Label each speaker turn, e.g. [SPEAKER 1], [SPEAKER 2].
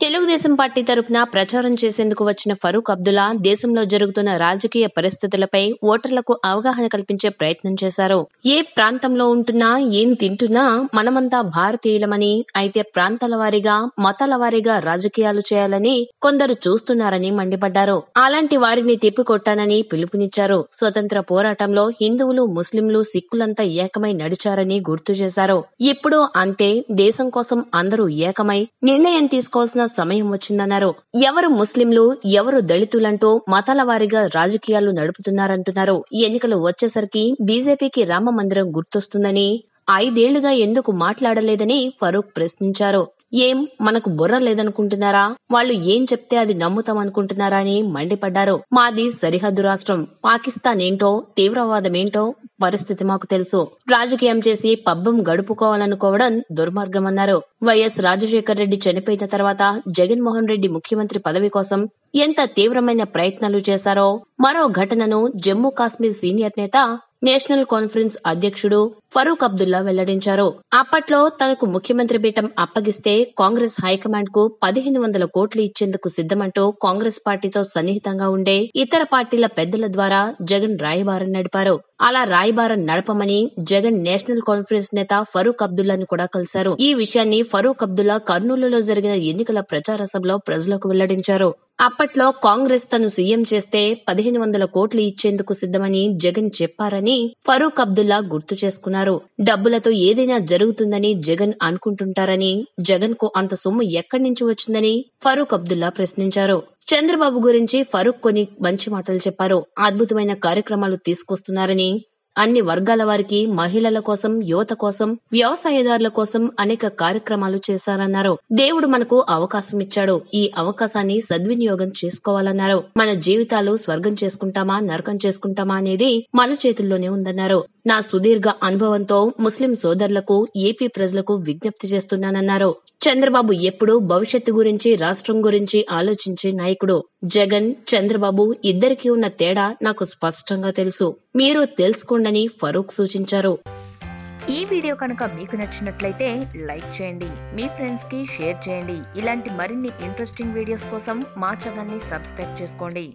[SPEAKER 1] Telugu Desam party తరపున ప్రచారం చేసేందుకు వచ్చిన ఫరూక్ అబ్దుల్లా దేశంలో జరుగుతున్న రాజకీయ పరిస్థితులపై ఓటర్లకు అవగాహన కల్పించే ప్రయత్నం చేశారు. ఏ ప్రాంతంలో ఉంటున్నా ఏం తింటున్నా మనమంతా భారతీయులమని అయితే ప్రాంతాల వారీగా మతాల వారీగా రాజకీయాలు చేయాలని కొందరు చూస్తున్నారని మండిపడ్డారు. అలాంటి వారిని తిప్పికొట్టానని పిలుపునిచ్చారు. స్వతంత్ర పోరాటంలో హిందువులు ముస్లింలు సిక్కులంతా ఏకమై నడిచారని గుర్తు చేశారు. ఇప్పుడు అంతే దేశం కోసం అందరూ ఏకమై నిర్ణయం తీసుకోవాల్సిన సమయం వచ్చిందన్నారు. ఎవరు ముస్లింలు ఎవరు దళితులంటూ మతాల వారీగా రాజకీయాలు నడుపుతున్నారంటున్నారు. ఎన్నికలు వచ్చేసరికి బీజేపీకి రామ మందిరం గుర్తొస్తుందని ఐదేళ్ళుగా ఎందుకు మాట్లాడలేదని ఫరూక్ ప్రశ్నించారు. ఏం మనకు బుర్ర లేదనుకుంటున్నారా? వాళ్ళు ఏం చెప్తే అది నమ్ముతాం అనుకుంటున్నారా అని మండిపడ్డారు. మాది సరిహద్దు రాష్ట్రం. పాకిస్తాన్ ఏంటో తీవ్రవాదం ఏంటో పరిస్థితి మాకు తెలుసు. రాజకీయం చేసి పబ్బం గడుపుకోవాలనుకోవడం దుర్మార్గమన్నారు. వైఎస్ రాజశేఖర్ రెడ్డి చనిపోయిన తర్వాత జగన్మోహన్ రెడ్డి ముఖ్యమంత్రి పదవి కోసం ఎంత తీవ్రమైన ప్రయత్నాలు చేశారో మరో ఘటనను జమ్మూ కాశ్మీర్ సీనియర్ నేత నేషనల్ కాన్ఫరెన్స్ అధ్యక్షుడు ఫరూక్ అబ్దుల్లా వెల్లడించారు. అప్పట్లో తనకు ముఖ్యమంత్రి పీఠం అప్పగిస్తే కాంగ్రెస్ హైకమాండ్కు పదిహేను వందల కోట్లు ఇచ్చేందుకు సిద్ధమంటూ కాంగ్రెస్ పార్టీతో సన్నిహితంగా ఉండే ఇతర పార్టీల పెద్దల ద్వారా జగన్ రాయబారం నడిపారు. అలా రాయబారం నడపమని జగన్ నేషనల్ కాన్ఫరెన్స్ నేత ఫరూక్ అబ్దుల్లాను కూడా కలిశారు. ఈ విషయాన్ని ఫరూక్ అబ్దుల్లా కర్నూలులో జరిగిన ఎన్నికల ప్రచార సభలో ప్రజలకు వెల్లడించారు. అప్పట్లో కాంగ్రెస్ తను సీఎం చేస్తే పదిహేను వందల కోట్లు ఇచ్చేందుకు సిద్ధమని జగన్ చెప్పారని ఫరూక్ అబ్దుల్లా గుర్తు చేసుకున్నారు. డబ్బులతో ఏదైనా జరుగుతుందని జగన్ అనుకుంటుంటారని జగన్కు అంత సొమ్ము ఎక్కడి నుంచి వచ్చిందని ఫరూక్ అబ్దుల్లా ప్రశ్నించారు. చంద్రబాబు గురించి ఫరూక్ కొన్ని మంచి మాటలు చెప్పారు. అద్భుతమైన కార్యక్రమాలు తీసుకొస్తున్నారని అన్ని వర్గాల వారికి మహిళల కోసం యువత కోసం వ్యవసాయదారుల కోసం అనేక కార్యక్రమాలు చేశారన్నారు. దేవుడు మనకు అవకాశం ఇచ్చాడు. ఈ అవకాశాన్ని సద్వినియోగం చేసుకోవాలన్నారు. మన జీవితాలు స్వర్గం చేసుకుంటామా నరకం చేసుకుంటామా అనేది మన చేతుల్లోనే ఉందన్నారు. నా సుదీర్ఘ అనుభవంతో ముస్లిం సోదరులకు ఏపీ ప్రజలకు విజ్ఞప్తి చేస్తున్నానన్నారు. చంద్రబాబు ఎప్పుడూ భవిష్యత్తు గురించి రాష్ట్రం గురించి ఆలోచించే నాయకుడు. జగన్ చంద్రబాబు ఇద్దరికీ ఉన్న తేడా నాకు స్పష్టంగా తెలుసు. మీరు తెలుసుకోండని ఫరూక్ సూచించారు.
[SPEAKER 2] ఈ వీడియో కనుక మీకు నచ్చినట్లయితే లైక్ చేయండి మీ ఫ్రెండ్స్కి షేర్ చేయండి. ఇలాంటి మరిన్ని ఇంట్రెస్టింగ్ వీడియోస్ కోసం మా ఛానల్ని సబ్స్క్రైబ్ చేసుకోండి.